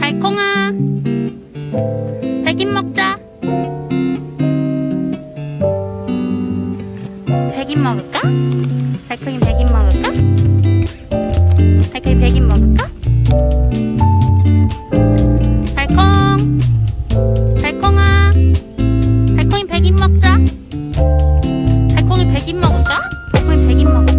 달콩아, 백인 먹자. 백인 먹을까? 달콩이 백인 먹을까? 달콩이 백인 먹을까? 책임 먹고